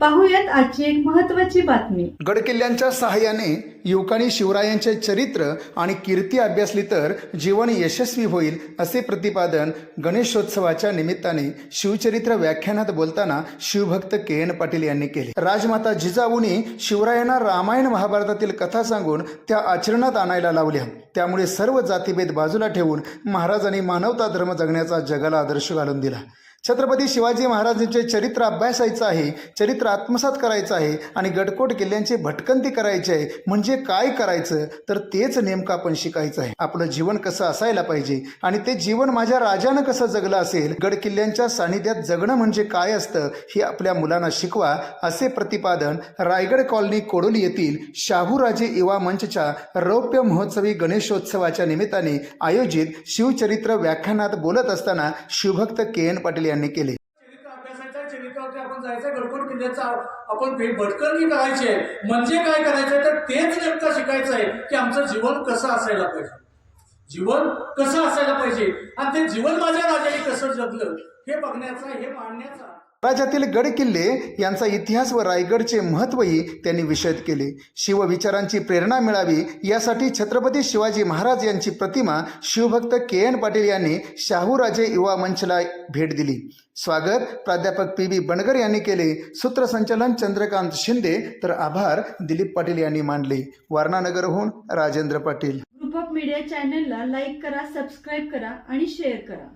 पाहूयात आजची एक महत्वाची बातमी. गडकिल्ल्यांच्या सहाय्याने युवकांनी शिवरायांचे चरित्र आणि कीर्ती अभ्यासली तर जीवन यशस्वी होईल असे प्रतिपादन गणेशोत्सवाच्या निमित्ताने शिवचरित्र व्याख्यानात बोलताना शिवभक्त के एन पाटील यांनी केले. राजमाता जिजाऊनी शिवरायांना रामायण महाभारतातील कथा सांगून त्या आचरणात आणायला लावल्या. त्यामुळे सर्व जातीभेद बाजूला ठेवून महाराजांनी मानवता धर्म जगण्याचा जगाला आदर्श घालून दिला. छत्रपती शिवाजी महाराजांचे चरित्र अभ्यासायचं आहे चरित्र आत्मसात करायचं आहे आणि गडकोट किल्ल्यांची भटकंती करायची आहे. म्हणजे काय करायचं? तर तेच नेमकं आपण शिकायचं आहे. आपलं जीवन कसं असायला पाहिजे आणि ते जीवन माझ्या राजानं कसं जगलं असेल? गड किल्ल्यांच्या सानिध्यात जगणं म्हणजे काय असतं? हे आपल्या मुलांना शिकवा असे प्रतिपादन रायगड कॉलनी कोडोली येथील शाहूराजे युवा मंचच्या रौप्य महोत्सवी गणेशोत्सवाच्या निमित्ताने आयोजित शिवचरित्र व्याख्यानात बोलत असताना शिवभक्त के एन पाटील यांनी केले. आपण जायचं गडकोट किल्ल्याचा आपण भे- करायची? आहे म्हणजे काय करायचंय? तर तेच नेमकं शिकायचं आहे की आमचं जीवन कसं असायला पाहिजे. जीवन कसं असायला पाहिजे? आणि ते जीवन माझ्या राजाने कसं जगलं हे बघण्याचा हे मांडण्याचा राज्यातील गड किल्ले यांचा इतिहास व रायगडचे महत्त्वही त्यांनी विशद केले. शिवविचारांची प्रेरणा मिळावी यासाठी छत्रपती शिवाजी महाराज यांची प्रतिमा शिवभक्त के एन पाटील यांनी शाहूराजे युवा मंचला भेट दिली. स्वागत प्राध्यापक पी बी बनगर यांनी केले. सूत्रसंचालन चंद्रकांत शिंदे. तर आभार दिलीप पाटील यांनी मानले. वारणानगरहून Rajendra Patil. Group of media चॅनलला लाईक करा सबस्क्राईब करा आणि शेअर करा.